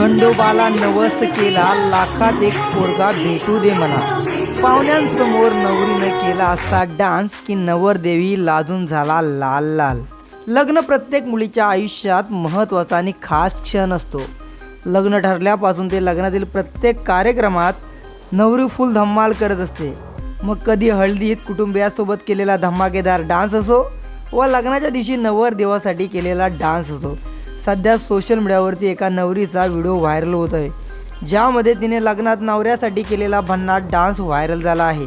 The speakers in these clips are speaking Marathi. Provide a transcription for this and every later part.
खंडोबाला नवस केला लाखात एक पोरगा भेटू दे मला पाहुण्यांसमोर नवरीनं केला असा डान्स की नवरदेवी लाजून झाला लाल लाल. लग्न प्रत्येक मुलीच्या आयुष्यात महत्त्वाचा आणि खास क्षण असतो. लग्न ठरल्यापासून ते लग्नातील प्रत्येक कार्यक्रमात नवरी फुल धम्माल करत असते. मग कधी हळदीत कुटुंबियासोबत केलेला धमाकेदार डान्स असो व लग्नाच्या दिवशी नवरदेवासाठी केलेला डान्स असो सध्या सोशल मीडियावरती एका नवरीचा व्हिडिओ व्हायरल होत आहे. ज्यामध्ये तिने लग्नात नवऱ्यासाठी केलेला भन्नाट डान्स व्हायरल झाला आहे.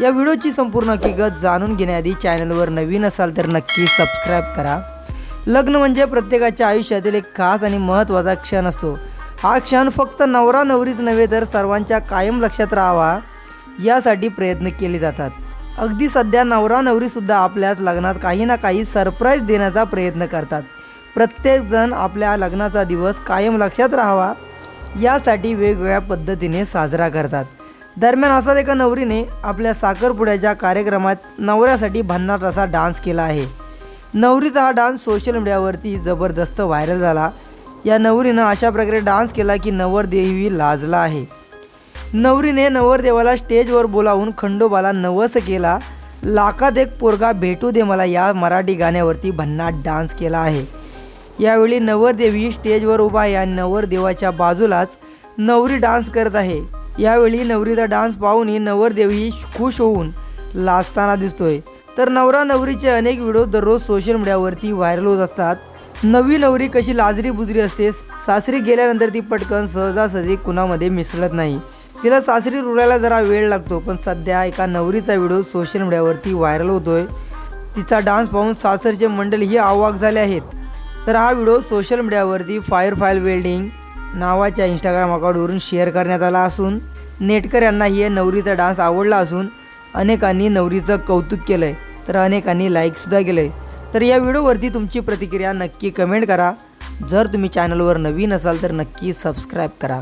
या व्हिडिओची संपूर्ण हकीकत जाणून घेण्याआधी चॅनलवर नवीन असाल तर नक्की सबस्क्राईब करा. लग्न म्हणजे प्रत्येकाच्या आयुष्यातील एक खास आणि महत्त्वाचा क्षण असतो. हा क्षण फक्त नवरा नवरीच नव्हे तर सर्वांच्या कायम लक्षात राहावा यासाठी प्रयत्न केले जातात. अगदी सध्या नवरा नवरीसुद्धा आपल्याच लग्नात काही ना काही सरप्राईज देण्याचा प्रयत्न करतात. प्रत्येकजण आपल्या लग्नाचा दिवस कायम लक्षात राहावा यासाठी वेगवेगळ्या पद्धतीने साजरा करतात. दरम्यान असाच एका नवरीने आपल्या साखरपुड्याच्या कार्यक्रमात नवऱ्यासाठी भन्नाट असा डान्स केला आहे. नवरीचा हा डान्स सोशल मीडियावरती जबरदस्त व्हायरल झाला. या नवरीनं अशा प्रकारे डान्स केला की नवरदेवी लाजला आहे. नवरीने नवरदेवाला स्टेजवर बोलावून खंडोबाला नवस केला लाखात एक पोरगा भेटू दे मला या मराठी गाण्यावरती भन्नाट डान्स केला आहे. यावेळी नवरदेवी स्टेजवर उभा आहे आणि नवरदेवाच्या बाजूलाच नवरी डान्स करत आहे. यावेळी नवरीचा डान्स पाहूनही नवरदेवी खुश होऊन लाजताना दिसतोय. तर नवरा नवरीचे अनेक व्हिडिओ दररोज सोशल मीडियावरती व्हायरल होत असतात. नवी नवरी कशी लाजरी बुजरी असते सासरी गेल्यानंतर ती पटकन सहजासहजी कुणामध्ये मिसळत नाही. तिला सासरी रुळायला जरा वेळ लागतो पण सध्या एका नवरीचा व्हिडिओ सोशल मीडियावरती व्हायरल होतोय. तिचा डान्स पाहून सासरचे मंडळीही आवाक झाले आहेत. तर हा व्हिडिओ सोशल मीडियावरती फायर फाईल वेल्डिंग नावाच्या इंस्टाग्राम अकाउंटवरून शेअर करण्यात आला असून नेटकर यांना हे नवरीचा डान्स आवडला असून अनेकांनी नवरीचं कौतुक केलं आहे तर अनेकांनी लाईकसुद्धा केलं आहे तर या व्हिडिओवरती तुमची प्रतिक्रिया नक्की कमेंट करा. जर तुम्ही चॅनलवर नवीन असाल तर नक्की सबस्क्राईब करा.